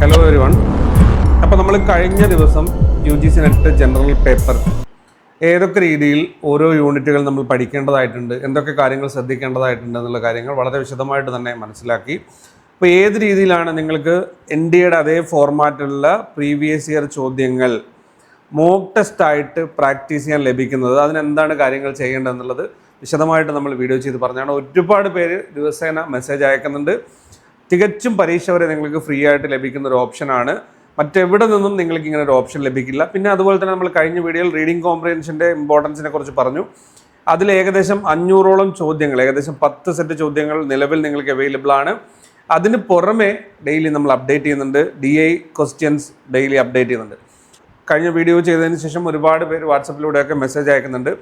Hello every one അപ്പോൾ നമ്മൾ കഴിഞ്ഞ ദിവസം U G C net general paper ഏതൊക്കെ രീതിയിൽ ഓരോ യൂണിറ്റുകൾ നമ്മൾ പഠിക്കേണ്ടതായിട്ടുണ്ട് എന്തൊക്കെ കാര്യങ്ങൾ ശ്രദ്ധിക്കേണ്ടതായിട്ടുണ്ട് എന്നുള്ള കാര്യങ്ങൾ വളരെ വിശദമായിട്ട് തന്നെ മനസ്സിലാക്കി. അപ്പോൾ ഏത് രീതിയിലാണ് നിങ്ങൾക്ക് എൻ ഡി എയുടെ അതേ ഫോർമാറ്റിലുള്ള പ്രീവിയസ് ഇയർ ചോദ്യങ്ങൾ മോക്ക് ടെസ്റ്റ് ആയിട്ട് പ്രാക്ടീസ് ചെയ്യാൻ ലഭിക്കുന്നത് അതിനെന്താണ് കാര്യങ്ങൾ ചെയ്യേണ്ടതെന്നുള്ളത് വിശദമായിട്ട് നമ്മൾ വീഡിയോ ചെയ്ത് പറഞ്ഞാണ്. ഒരുപാട് പേര് ദിവസേന മെസ്സേജ് അയക്കുന്നുണ്ട്. തികച്ചും പരീക്ഷ വരെ നിങ്ങൾക്ക് ഫ്രീ ആയിട്ട് ലഭിക്കുന്ന ഒരു ഓപ്ഷനാണ് മറ്റെവിടെ നിന്നും നിങ്ങൾക്ക് ഇങ്ങനെ ഒരു ഓപ്ഷൻ ലഭിക്കില്ല. പിന്നെ അതുപോലെ തന്നെ നമ്മൾ കഴിഞ്ഞ വീഡിയോയിൽ റീഡിംഗ് കോംപ്രിഹെൻഷന്റെ ഇമ്പോർട്ടൻസിനെ കുറിച്ച് പറഞ്ഞു. അതിൽ ഏകദേശം അഞ്ഞൂറോളം ചോദ്യങ്ങൾ ഏകദേശം പത്ത് സെറ്റ് ചോദ്യങ്ങൾ നിലവിൽ നിങ്ങൾക്ക് അവൈലബിൾ ആണ്. അതിന് പുറമെ ഡെയിലി നമ്മൾ അപ്ഡേറ്റ് ചെയ്യുന്നുണ്ട്. D I questions daily update ചെയ്യുന്നുണ്ട്. കഴിഞ്ഞ വീഡിയോ ചെയ്തതിന് ശേഷം ഒരുപാട് പേര് വാട്സപ്പിലൂടെയൊക്കെ മെസ്സേജ് അയക്കുന്നുണ്ട്.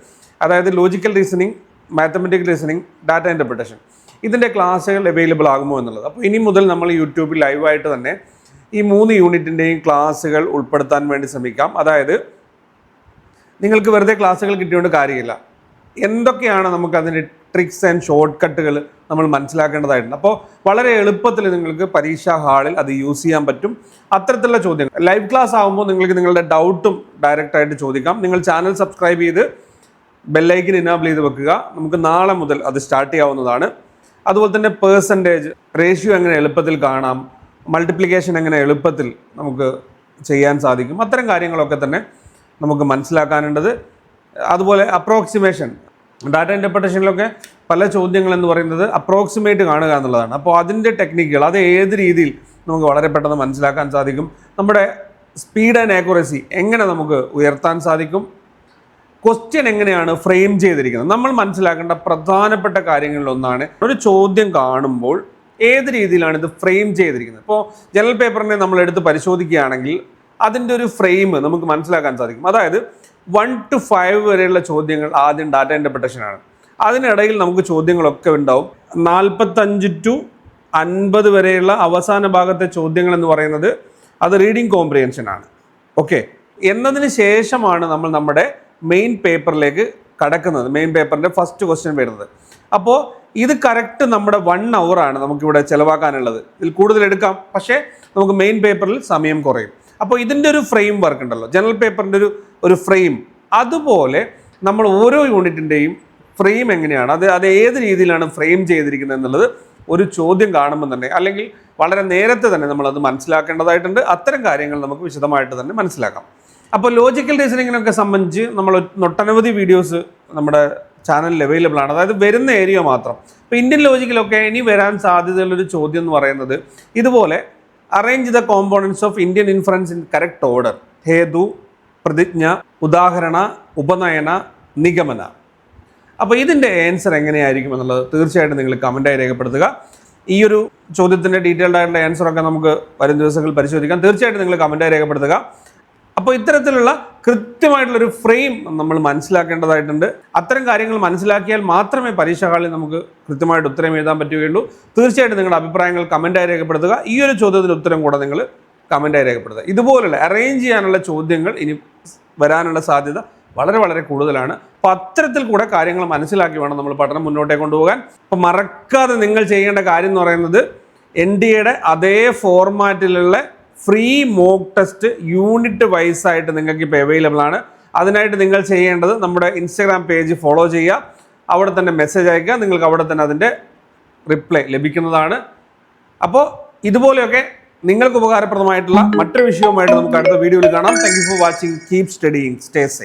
അതായത് logical reasoning mathematical reasoning data interpretation ഇതിന്റെ ക്ലാസ്സുകൾ അവൈലബിൾ ആകുമോ എന്നുള്ളത്. അപ്പോൾ ഇനി മുതൽ നമ്മൾ യൂട്യൂബിൽ ലൈവായിട്ട് തന്നെ ഈ മൂന്ന് യൂണിറ്റിന്റെയും ക്ലാസ്സുകൾ ഉൾപ്പെടുത്താൻ വേണ്ടി ശ്രമിക്കാം. അതായത് നിങ്ങൾക്ക് വെറുതെ ക്ലാസ്സുകൾ കിട്ടിയോണ്ട് കാര്യമില്ല. എന്തൊക്കെയാണ് നമുക്ക് അതിന്റെ ട്രിക്സ് ആൻഡ് ഷോർട്ട് കട്ടുകൾ നമ്മൾ മനസ്സിലാക്കേണ്ടതായിട്ടുണ്ട്. അപ്പോൾ വളരെ എളുപ്പത്തിൽ നിങ്ങൾക്ക് പരീക്ഷാ ഹാളിൽ അത് യൂസ് ചെയ്യാൻ പറ്റും. അത്തരത്തിലുള്ള ചോദ്യങ്ങൾ. ലൈവ് ക്ലാസ് ആകുമ്പോൾ നിങ്ങൾക്ക് നിങ്ങളുടെ ഡൗട്ടും ഡയറക്റ്റായിട്ട് ചോദിക്കാം. നിങ്ങൾ ചാനൽ സബ്സ്ക്രൈബ് ചെയ്ത് ബെല്ലൈക്കൻ ഇനാബിൾ ചെയ്ത് വെക്കുക. നമുക്ക് നാളെ മുതൽ അത് സ്റ്റാർട്ട് ചെയ്യാവുന്നതാണ്. അതുപോലെ തന്നെ പേഴ്സന്റേജ് റേഷ്യോ എങ്ങനെ എളുപ്പത്തിൽ കാണാം? മൾട്ടിപ്ലിക്കേഷൻ എങ്ങനെ എളുപ്പത്തിൽ നമുക്ക് ചെയ്യാൻ സാധിക്കും? അത്തരം കാര്യങ്ങളൊക്കെ തന്നെ നമുക്ക് മനസ്സിലാക്കാനുള്ളത് അതുപോലെ അപ്രോക്സിമേഷൻ ഡാറ്റ ഇന്റർപ്രിട്ടേഷനിലൊക്കെ പല ചോദ്യങ്ങൾ എന്ന് പറയുന്നത് അപ്രോക്സിമേറ്റ് കാണുക എന്നുള്ളതാണ്. അപ്പോൾ അതിന്റെ ടെക്നിക്കുകൾ അത് ഏത് രീതിയിൽ നമുക്ക് വളരെ പെട്ടെന്ന് മനസ്സിലാക്കാൻ സാധിക്കും? നമ്മുടെ സ്പീഡ് ആൻഡ് ആക്യുറസി എങ്ങനെ നമുക്ക് ഉയർത്താൻ സാധിക്കും? ക്വസ്റ്റ്യൻ എങ്ങനെയാണ് ഫ്രെയിം ചെയ്തിരിക്കുന്നത്? നമ്മൾ മനസ്സിലാക്കേണ്ട പ്രധാനപ്പെട്ട കാര്യങ്ങളിലൊന്നാണ് ഒരു ചോദ്യം കാണുമ്പോൾ ഏത് രീതിയിലാണ് ഇത് ഫ്രെയിം ചെയ്തിരിക്കുന്നത്? ഇപ്പോൾ ജനറൽ പേപ്പറിനെ നമ്മൾ എടുത്ത് പരിശോധിക്കുകയാണെങ്കിൽ അതിന്റെ ഒരു ഫ്രെയിം നമുക്ക് മനസ്സിലാക്കാൻ സാധിക്കും. അതായത് വൺ ടു ഫൈവ് വരെയുള്ള ചോദ്യങ്ങൾ ആദ്യം ഡാറ്റ ഇന്റർപ്രിട്ടേഷൻ ആണ്. അതിനിടയിൽ നമുക്ക് ചോദ്യങ്ങളൊക്കെ ഉണ്ടാവും. നാൽപ്പത്തഞ്ച് ടു അൻപത് വരെയുള്ള അവസാന ഭാഗത്തെ ചോദ്യങ്ങൾ എന്ന് പറയുന്നത് അത് റീഡിംഗ് കോംപ്രിഹെൻഷൻ ആണ്. ഓക്കെ എന്നതിന് ശേഷമാണ് നമ്മൾ നമ്മുടെ മെയിൻ പേപ്പറിലേക്ക് കടക്കുന്നത് മെയിൻ പേപ്പറിന്റെ ഫസ്റ്റ് ക്വസ്റ്റ്യൻ വരുന്നത്. അപ്പോൾ ഇത് കറക്റ്റ് നമ്മുടെ വൺ അവറാണ് നമുക്കിവിടെ ചിലവാക്കാനുള്ളത്. ഇതിൽ കൂടുതൽ എടുക്കാം പക്ഷേ നമുക്ക് മെയിൻ പേപ്പറിൽ സമയം കുറയും. അപ്പോൾ ഇതിന്റെ ഒരു ഫ്രെയിം വർക്ക് ഉണ്ടല്ലോ ജനറൽ പേപ്പറിന്റെ ഒരു ഒരു ഫ്രെയിം അതുപോലെ നമ്മൾ ഓരോ യൂണിറ്റിന്റെയും ഫ്രെയിം എങ്ങനെയാണ് അത് അത് ഏത് രീതിയിലാണ് ഫ്രെയിം ചെയ്തിരിക്കുന്നത് എന്നുള്ളത് ഒരു ചോദ്യം കാണുമ്പോൾ തന്നെ അല്ലെങ്കിൽ വളരെ നേരത്തെ തന്നെ നമ്മളത് മനസ്സിലാക്കേണ്ടതായിട്ടുണ്ട്. അത്തരം കാര്യങ്ങൾ നമുക്ക് വിശദമായിട്ട് തന്നെ മനസ്സിലാക്കാം. അപ്പോൾ ലോജിക്കൽ റീസണിങ്ങിനൊക്കെ സംബന്ധിച്ച് നമ്മൾ ഒട്ടനവധി വീഡിയോസ് നമ്മുടെ ചാനലിൽ അവൈലബിൾ ആണ്. അതായത് വരുന്ന ഏരിയ മാത്രം. ഇപ്പോൾ ഇന്ത്യൻ ലോജിക്കിലൊക്കെ ഇനി വരാൻ സാധ്യതയുള്ളൊരു ചോദ്യം എന്ന് പറയുന്നത് ഇതുപോലെ arrange the components of Indian inference in correct order ഹേതു പ്രതിജ്ഞ ഉദാഹരണ ഉപനയന നിഗമന. അപ്പോൾ ഇതിന്റെ ആൻസർ എങ്ങനെയായിരിക്കും എന്നുള്ളത് തീർച്ചയായിട്ടും നിങ്ങൾ കമന്റായി രേഖപ്പെടുത്തുക. ഈ ഒരു ചോദ്യത്തിന്റെ ഡീറ്റെയിൽഡ് ആയിട്ടുള്ള ആൻസറൊക്കെ നമുക്ക് വരും ദിവസങ്ങളിൽ പരിശോധിക്കാം. തീർച്ചയായിട്ടും നിങ്ങൾ കമന്റായി രേഖപ്പെടുത്തുക. അപ്പോൾ ഇത്തരത്തിലുള്ള കൃത്യമായിട്ടുള്ളൊരു ഫ്രെയിം നമ്മൾ മനസ്സിലാക്കേണ്ടതായിട്ടുണ്ട്. അത്തരം കാര്യങ്ങൾ മനസ്സിലാക്കിയാൽ മാത്രമേ പരീക്ഷാ ഹാളിൽ നമുക്ക് കൃത്യമായിട്ട് ഉത്തരം എഴുതാൻ പറ്റുകയുള്ളൂ. തീർച്ചയായിട്ടും നിങ്ങളുടെ അഭിപ്രായങ്ങൾ കമന്റായി രേഖപ്പെടുത്തുക. ഈ ഒരു ചോദ്യത്തിന് ഉത്തരം കൂടെ നിങ്ങൾ കമന്റായി രേഖപ്പെടുത്തുക. ഇതുപോലുള്ള അറേഞ്ച് ചെയ്യാനുള്ള ചോദ്യങ്ങൾ ഇനി വരാനുള്ള സാധ്യത വളരെ വളരെ കൂടുതലാണ്. അപ്പോൾ അത്തരത്തിൽ കൂടെ കാര്യങ്ങൾ മനസ്സിലാക്കി വേണം നമ്മൾ പഠനം മുന്നോട്ടേ കൊണ്ടുപോകാൻ. അപ്പോൾ മറക്കാതെ നിങ്ങൾ ചെയ്യേണ്ട കാര്യം എന്ന് പറയുന്നത് എൻ ഡി എയുടെ അതേ ഫോർമാറ്റിലുള്ള free mock test unit wise ആയിട്ട് നിങ്ങൾക്ക് ഇപ്പോൾ അവൈലബിൾ ആണ്. അതിനായിട്ട് നിങ്ങൾ ചെയ്യേണ്ടത് നമ്മുടെ ഇൻസ്റ്റാഗ്രാം പേജ് ഫോളോ ചെയ്യുക. അവിടെ തന്നെ മെസ്സേജ് അയക്കുക. നിങ്ങൾക്ക് അവിടെ തന്നെ അതിന്റെ റിപ്ലൈ ലഭിക്കുന്നതാണ്. അപ്പോൾ ഇതുപോലെയൊക്കെ നിങ്ങൾക്ക് ഉപകാരപ്രദമായിട്ടുള്ള മറ്റൊരു വിഷയവുമായിട്ട് നമുക്ക് അടുത്ത വീഡിയോയിൽ കാണാം. Thank you for watching keep studying stay safe